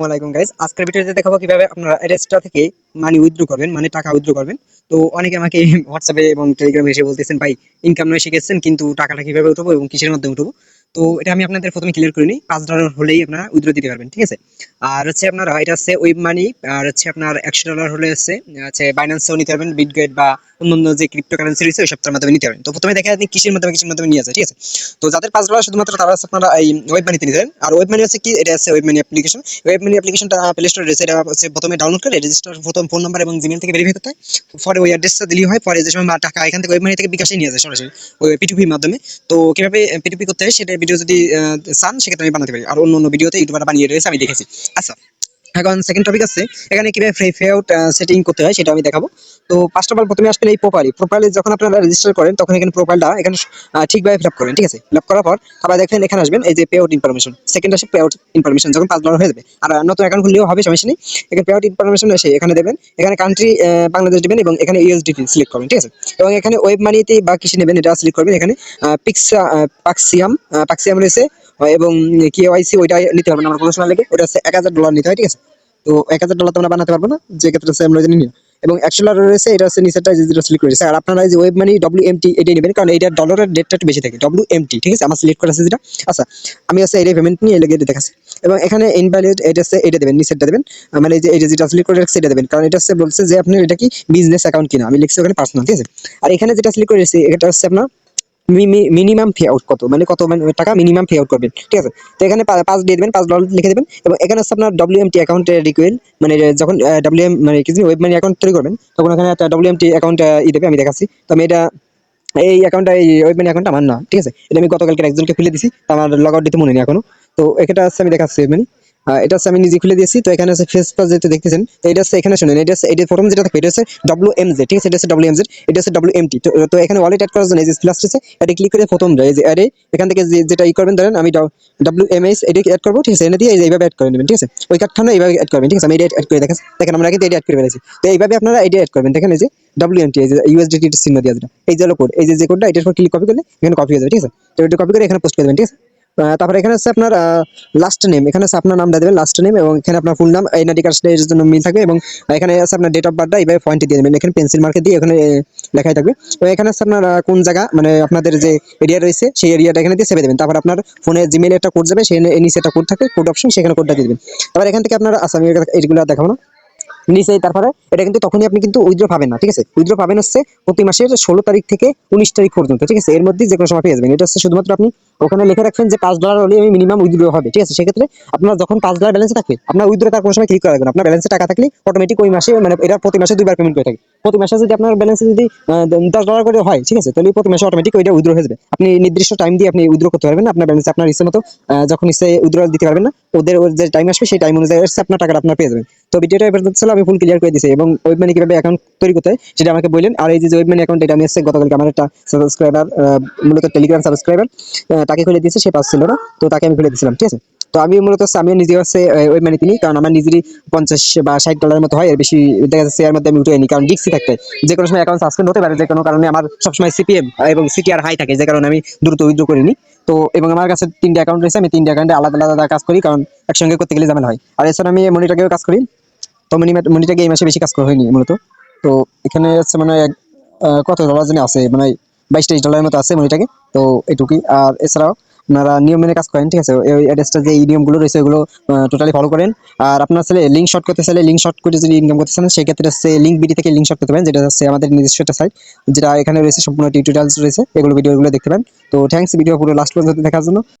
ওয়ালাইকুম গাইজ আজকের ভিডিওতে দেখাবো কীভাবে আপনারা অ্যাড্রেসটা থেকে মানি উইথড্র করবেন মানে টাকা উইথড্র করবেন। তো অনেকে আমাকে হোয়াটসঅ্যাপে এবং টেলিগ্রামে এসে বলতেছেন, ভাই ইনকাম নয়, শিখেছেন, কিন্তু টাকাটা কীভাবে উঠবো এবং কিসের মাধ্যমে উঠবো? তো এটা আমি আপনাদের প্রথমে ক্লিয়ার করে নিই। পাঁচ ডলার হলেই আপনারা উইথড্র দিতে পারবেন, ঠিক আছে? আর হচ্ছে আপনারা, এটা হচ্ছে ওয়েব মানি আর হচ্ছে আপনার একশো ডলার হলে হচ্ছে হচ্ছে বাইন্যান্সেও নিতে পারবেন বিটগেট বা অন্যান্য যে ক্রিপ্টোকারেন্সি রয়েছে, ওই সবটার মাধ্যমে নিতে পারবেন। তো প্রথমে দেখা আপনি কিসের মাধ্যমে কিসের মাধ্যমে নিয়ে আছে ঠিক আছে? তো যাদের পাঁচ ডলার শুধুমাত্র তারা হচ্ছে আপনারা এই ওয়েব মানিতে নিতে পারেন। আর ওয়েব মানি হচ্ছে কি? এটা হচ্ছে web money application web money অ্যাপ্লিকেশনটা প্লে স্টোরে রয়েছে, এটা হচ্ছে প্রথমে ডাউনলোড করে রেজিস্টার প্রথম ফোন নাম্বার এবং জিমেল থেকে ভেরিফাই করতে হয়। পরে ওই অ্যাড্রেসটা দিলেই হয়, পরে যে সময় টাকা এখান থেকে ওয়েব মানি থেকে বিকাশে নিয়ে যায় সরাসরি, ওই পিটুপির মাধ্যমে। তো কীভাবে পিটুপি করতে হয় সেটা ভিডিও যদি চান, সেক্ষেত্রে আমি বানাতে পারি। আর অন্য অন্য ভিডিওতে ইউটিউবার বানিয়ে রয়েছে, আমি দেখেছি। আচ্ছা এখন সেকেন্ড টপিক আছে। এখানে কীভাবে ফ্রি ফে আউট সেটিং করতে হয়, সেটা আমি দেখাবো। তো ফার্স্ট অফ অল প্রথমে আসবেন এই প্রোফাইল প্রোফাইলে যখন আপনারা রেজিস্টার করেন, তখন এখানে প্রোফাইলটা এখানে ঠিকভাবে ফিল আপ করবেন, ঠিক আছে? ফিল আপ করার পর আবার দেখেন এখানে আসবেন, এই যে পে আউট ইনফরমেশন সেকেন্ড আসে পে আউট ইনফরমেশন যখন পাঁচ ডলার হয়ে যাবে। আর নতুন অ্যাকাউন্ট খুললেও হবে, সমস্যা নেই। এখানে পে আউট ইনফরমেশন এসে এখানে দেবেন। এখানে কান্ট্রি বাংলাদেশ দেবেন এবং এখানে ইউএসডিটি সিলেক্ট করবেন, ঠিক আছে? এবং এখানে ওয়েব মানিতে বা কিসে নেবেন, এটা সিলেক্ট করবেন। এখানে পিক্সা পাক্সিয়াম পাক্সিয়াম রয়েছে। এবং কেওয়াইসি ওইটা নিতে পারবেন আমার প্রফেশনাল লেগে। ওটা এক হাজার ডলার নিতে হয়, ঠিক আছে? তো এক হাজার ডলার তো আমরা বানাতে পারব না যে ক্ষেত্রে হচ্ছে আমরা জানি না এবং ডলার রয়েছে, এটা হচ্ছে নিচেরটা যেটা সিলেক্ট করেছে। আর আপনারা যে ওয়েব মানি ডব্লিউ এমটি এটাই নেবেন, কারণ এটা ডলারের ডেটটা একটু বেশি থাকে। ডব্লিউ এমটি ঠিক আছে? আমার সিলেক্ট করা আছে যেটা। আচ্ছা আমি হচ্ছে এটা পেমেন্ট নিয়ে লেগে দেখাচ্ছি। এবং এখানে ইনভ্যালিড এটা হচ্ছে, এটা দেবেন, নিচেরটা দেবেন। মানে যে এটা যেটা সিলেক্ট করে রাখছে, এটা দেবেন। কারণ এটা হচ্ছে বলছে যে আপনার এটা কি বিজনেস অ্যাকাউন্ট কিনা। আমি লিখছি ওখানে পার্সোনাল ঠিক আছে? আর এখানে যেটা সিলেক্ট করে রেখেছি এটা হচ্ছে আপনার মিনিমাম পে আউট কত? মানে কত মানে টাকা মিনিমাম পে আউট করবেন। ঠিক আছে? তো এখানে পাঁচ দিয়ে দেবেন, পাঁচ ডলার লিখে দেবেন। এবং এখানে হচ্ছে আপনার ডব্লিউ এম টি অ্যাকাউন্ট রিকুয়েল মানে যখন ডব্লিউ এম মানে কিছু ওয়েব মানি অ্যাকাউন্ট তৈরি করবেন, তখন এখানে একটা ডব্লিউ এম টি অ্যাকাউন্ট ই দেবে, আমি দেখাচ্ছি। তো আমি এটা, এই অ্যাকাউন্টটা এই ওয়েব মানি অ্যাকাউন্টটা আমার না, ঠিক আছে? এটা আমি গতকালকে একজনকে খুলে দিছি আমার লগ আউট দিতে মনে নেই এখনও। তো এটা হচ্ছে আমি দেখাচ্ছি মানি। এটা হচ্ছে আমি নিজে খুলে দিয়েছি, তো এখানে আছে ফেস পাস যেটা দেখতেছেন এটা হচ্ছে এখানে শুনেন, এটা এটা প্রথম যেটা থাকবে, এটা হচ্ছে ডব্লিউ এম জে ঠিক আছে? এটা হচ্ছে ডব্লিউ এম জে এটা হচ্ছে ডব্লিউ এম টি তো এখানে ওয়ালেট অ্যাড করার জন্য এই যে প্লাস আছে, এটা ক্লিক করে প্রথম যায় যে আরে এখান থেকে যেটা ই করবেন, ধরেন আমি ডব্লিউ এম এস এটা অ্যাড করব? ঠিক আছে, এনে দিয়ে এইভাবে অ্যাড করে নেবেন, ঠিক আছে? ওই কার্ডখানে এইভাবে অ্যাড করবেন, ঠিক আছে? আমি এটা অ্যাড করে দেখেন দেখেন, আমরা কিন্তু এটা অ্যাড করে ফেলেছি। তো এইভাবে আপনারা এটা অ্যাড করবেন, দেখেন এই যে ডব্লিউ এম টি এই যে ইউএসডিটি চিহ্ন দিয়ে যেটা এই যে কোড এই যে যে কোডটা এটার উপর ক্লিক কপি করলে এখানে কপি হয়ে যাবে, ঠিক আছে? তো এটা কপি করে এখানে পোস্ট করে দেবেন, ঠিক আছে? তারপরে এখানে হচ্ছে আপনার লাস্ট নেম এখানে হচ্ছে আপনার নামটা দেবেন লাস্ট নেম এবং এখানে আপনার ফুল নাম এনআইডি কার্ডের জন্য মিল থাকবে, এবং এখানে আছে আপনার ডেট অফ বার্থটা এইভাবে পয়েন্ট দিয়ে দেবেন। এখানে পেন্সিল মার্কে দিয়ে এখানে লেখাই থাকবে। এবং এখানে হচ্ছে আপনার কোন জায়গা মানে আপনাদের যে এরিয়া রয়েছে, সেই এরিয়াটা এখানে দিয়ে সেভে দেবেন। তারপর আপনার ফোনে জিমেলে একটা কোড যাবে, সেই নিচে একটা কোড থাকবে কোড অপশন সেখানে কোডটা দিয়ে দেবেন। তারপর এখান থেকে আপনার আসামি আমি এটা- এইগুলো দেখাবো না। নিচে তারপরে, এটা কিন্তু তখনই আপনি কিন্তু উইথড্র পাবেন না, ঠিক আছে? উইথড্র পাবেন হচ্ছে প্রতি মাসের ষোলো তারিখ থেকে উনিশ তারিখ পর্যন্ত, ঠিক আছে? এর মধ্যে যে কোনো সময় পেয়ে যাবেন। এটা হচ্ছে শুধুমাত্র আপনি ওখানে লিখে রাখবেন যে পাঁচ ডলার হলে আমি মিনিমাম উইথড্র হবে, ঠিক আছে? সেক্ষেত্রে আপনার যখন পাঁচ ডলার ব্যালেন্স থাকবে, আপনার উইথড্র তার কোনো সময় ক্লিক করা আপনার ব্যালেন্সে টাকা থাকলে অটোমেটিক ওই মাসে মানে এটা প্রতি মাসে দুইবার পেমেন্ট করে থাকে। প্রতি মাসে যদি আপনার ব্যালেন্স যদি দশ ডলার করে হয়, ঠিক আছে? তাহলে প্রতি মাসে অটোমেটিক ওইটা উইথড্র হয়ে যাবে। আপনি নির্দিষ্ট টাইম দিয়ে আপনি উইথড্র করতে পারবেন আপনার ব্যালেন্স আপনার ইচ্ছে মতো যখন ইচ্ছে উইথড্র দিতে পারবেন না, ওদের যে টাইম আসবে, সেই টাইম অনুযায়ী হচ্ছে আপনার টাকাটা আপনার পেয়ে যাবেন। তো ভিডিওটা এবার ছিল আমি ফুল ক্লিয়ার করে দিয়েছি এবং ওয়েব মানি কীভাবে অ্যাকাউন্ট তৈরি করতে হয়, সেটা আমাকে বললেন। আর এই যে ওয়েব মানি অ্যাকাউন্ট এটা আমি হচ্ছে গতকালকে আমার একটা সাবস্ক্রাইবার মূলত টেলিগ্রাম সাবস্ক্রাইবার তাকে খুলে দিয়েছে, সে পাচ্ছিল না। তো তাকে আমি খুলে দিয়েছিলাম, ঠিক আছে? তো আমি মূলত আমিও নিজে হচ্ছে ওয়েব মানি কিনি কারণ আমার নিজেরই পঞ্চাশ বা ষাট ডলারের মতো হয়, এর বেশি দেখা যাচ্ছে এর মধ্যে আমি উঠে নিই, কারণ ডিক্সি থাকতে যে কোনো সময় অ্যাকাউন্ট সাসপেন্ড হতে পারে, যে কোনো কারণে আমার সবসময় সিপিএম এবং সিটিআর হাই থাকে, যে কারণে আমি দ্রুত উইথড্র করিনি তো এবং আমার কাছে তিনটে অ্যাকাউন্ট রয়েছে, আমি তিনটে অ্যাকাউন্টে আলাদা আলাদা কাজ করি, কারণ একসঙ্গে করতে গেলে ঝামেলা হয়। আর এছাড়া আমি মনিটাকেও কাজ করি। তো মনি মনিটাকে এই মাসে বেশি কাজ করা হয়নি মূলত। তো এখানে হচ্ছে মানে কত ডলার জানি আছে? মানে বাইশ তেইশ ডলারের মতো আছে মনিটাকে তো এটুকুই। আর এছাড়াও আপনারা নিয়ম মেনে কাজ করেন, ঠিক আছে? ওই অ্যাড্রেসটা যে এই নিয়মগুলো রয়েছে ওগুলো টোটালি ফলো করেন। আর আপনার ছেলে লিঙ্ক শর্ট করতে চাইলে লিঙ্ক শর্ট করে যদি ইনকাম করতে চান, সেক্ষেত্রে হচ্ছে লিঙ্ক বিডি থেকে লিঙ্ক শর্ট করতে পারেন, যেটা হচ্ছে আমাদের নিজস্ব একটা সাইট যেটা এখানে রয়েছে, সম্পূর্ণ টিউটোরিয়ালস রয়েছে, এগুলো ভিডিওগুলো দেখতে পান তো থ্যাংকস ভিডিও পুরো লাস্ট পর্যন্ত দেখার জন্য।